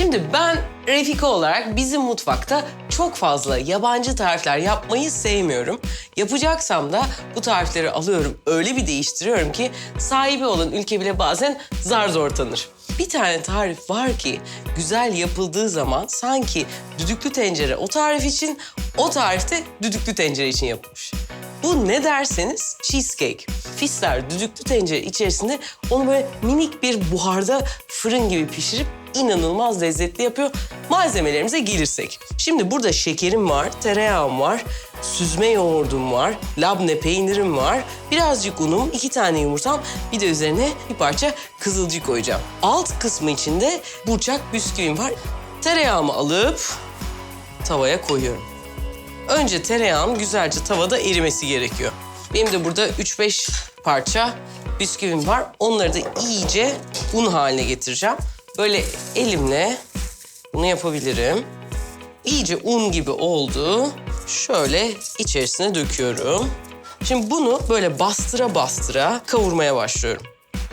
Şimdi ben Refika olarak bizim mutfakta çok fazla yabancı tarifler yapmayı sevmiyorum. Yapacaksam da bu tarifleri alıyorum, öyle bir değiştiriyorum ki sahibi olan ülke bile bazen zar zor tanır. Bir tane tarif var ki güzel yapıldığı zaman sanki düdüklü tencere o tarif için, o tarifte düdüklü tencere için yapılmış. Bu ne derseniz cheesecake. Fisler düdüklü tencere içerisinde onu böyle minik bir buharda fırın gibi pişirip inanılmaz lezzetli yapıyor. Malzemelerimize gelirsek. Şimdi burada şekerim var, tereyağım var, süzme yoğurdum var, labne peynirim var, birazcık unum, iki tane yumurtam, bir de üzerine bir parça kızılcık koyacağım. Alt kısmı içinde burçak bisküvim var. Tereyağımı alıp tavaya koyuyorum. Önce tereyağın güzelce tavada erimesi gerekiyor. Benim de burada 3-5 parça bisküvim var. Onları da iyice un haline getireceğim. Böyle elimle bunu yapabilirim. İyice un gibi oldu. Şöyle içerisine döküyorum. Şimdi bunu böyle bastıra bastıra kavurmaya başlıyorum.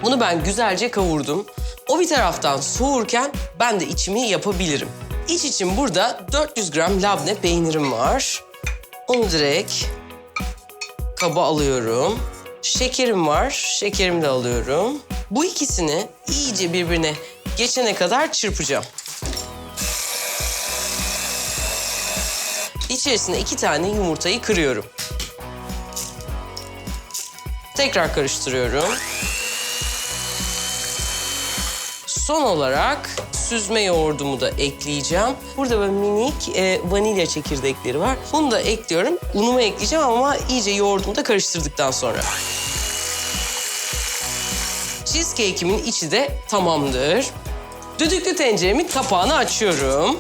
Bunu ben güzelce kavurdum. O bir taraftan soğurken ben de içimi yapabilirim. İç için burada 400 gram labne peynirim var. Onu direkt kaba alıyorum. Şekerim var, şekerimi de alıyorum. Bu ikisini iyice birbirine geçene kadar çırpacağım. İçerisine iki tane yumurtayı kırıyorum. Tekrar karıştırıyorum. Son olarak süzme yoğurdumu da ekleyeceğim. Burada böyle minik e, vanilya çekirdekleri var. Bunu da ekliyorum. Unumu ekleyeceğim ama iyice yoğurdumu da karıştırdıktan sonra. Cheesecake'imin içi de tamamdır. Düdüklü tenceremin kapağını açıyorum.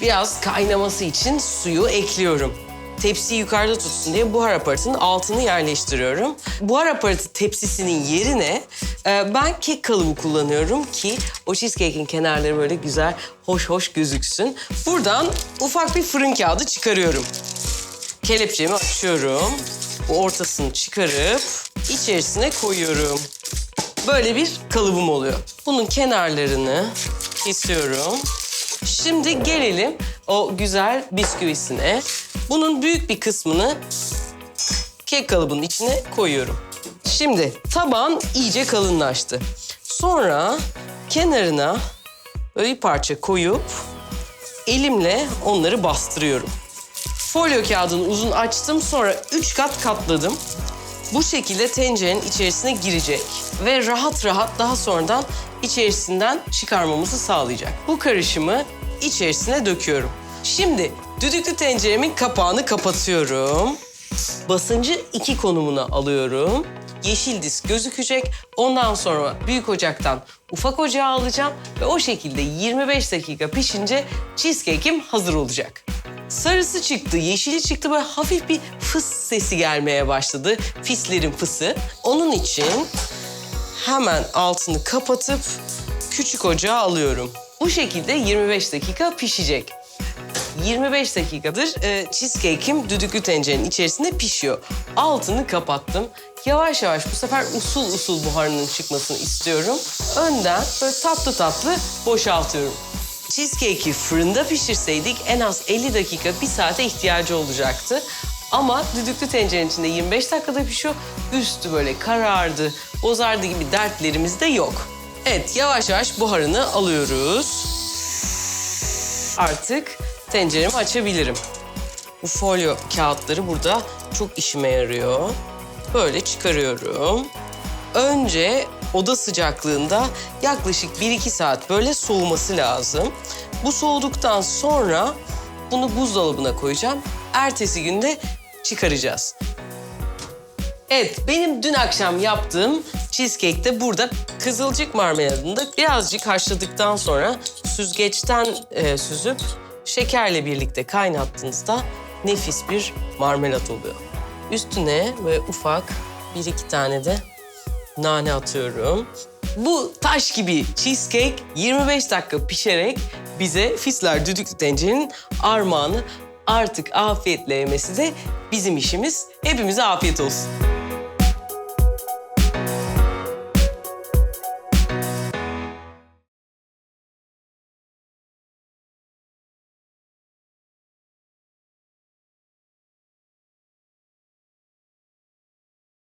Biraz kaynaması için suyu ekliyorum. Tepsiyi yukarıda tutsun diye buhar aparatının altını yerleştiriyorum. Buhar aparatı tepsisinin yerine e, ben kek kalıbı kullanıyorum ki o cheesecake'in kenarları böyle güzel, hoş hoş gözüksün. Buradan ufak bir fırın kağıdı çıkarıyorum. Kelepçemi açıyorum. Bu ortasını çıkarıp içerisine koyuyorum. Böyle bir kalıbım oluyor. Bunun kenarlarını kesiyorum. Şimdi gelelim o güzel bisküvisine. Bunun büyük bir kısmını kek kalıbının içine koyuyorum. Şimdi taban iyice kalınlaştı. Sonra kenarına böyle bir parça koyup elimle onları bastırıyorum. Folyo kağıdını uzun açtım sonra üç kat katladım. Bu şekilde tencerenin içerisine girecek ve rahat rahat daha sonradan içerisinden çıkarmamızı sağlayacak. Bu karışımı içerisine döküyorum. Şimdi düdüklü tenceremin kapağını kapatıyorum. Basıncı iki konumuna alıyorum. Yeşil disk gözükecek. Ondan sonra büyük ocaktan ufak ocağa alacağım ve o şekilde 25 dakika pişince cheesecake'im hazır olacak. Sarısı çıktı, yeşili çıktı böyle hafif bir fıs sesi gelmeye başladı. Fislerin fısı. Onun için hemen altını kapatıp küçük ocağa alıyorum. Bu şekilde 25 dakika pişecek. 25 dakikadır e, cheesecake'im düdüklü tencerenin içerisinde pişiyor. Altını kapattım. Yavaş yavaş bu sefer usul usul buharının çıkmasını istiyorum. Önden böyle tatlı tatlı boşaltıyorum. Cheesecake'i fırında pişirseydik en az 50 dakika, bir saate ihtiyacı olacaktı. Ama düdüklü tencerenin içinde 25 dakikada pişiyor. Üstü böyle karardı, bozardı gibi dertlerimiz de yok. Evet, yavaş yavaş buharını alıyoruz. Artık tenceremi açabilirim. Bu folyo kağıtları burada çok işime yarıyor. Böyle çıkarıyorum. Önce oda sıcaklığında yaklaşık 1-2 saat böyle soğuması lazım. Bu soğuduktan sonra bunu buzdolabına koyacağım. Ertesi günde çıkaracağız. Evet, benim dün akşam yaptığım cheesecake de burada. Kızılcık marmeladını da birazcık haşladıktan sonra süzgeçten e, süzüp şekerle birlikte kaynattığınızda nefis bir marmelat oluyor. Üstüne böyle ufak bir iki tane de nane atıyorum. Bu taş gibi cheesecake 25 dakika pişerek bize Fisler düdüklü tencerenin armağanı artık afiyetle yemesi de bizim işimiz. Hepimize afiyet olsun.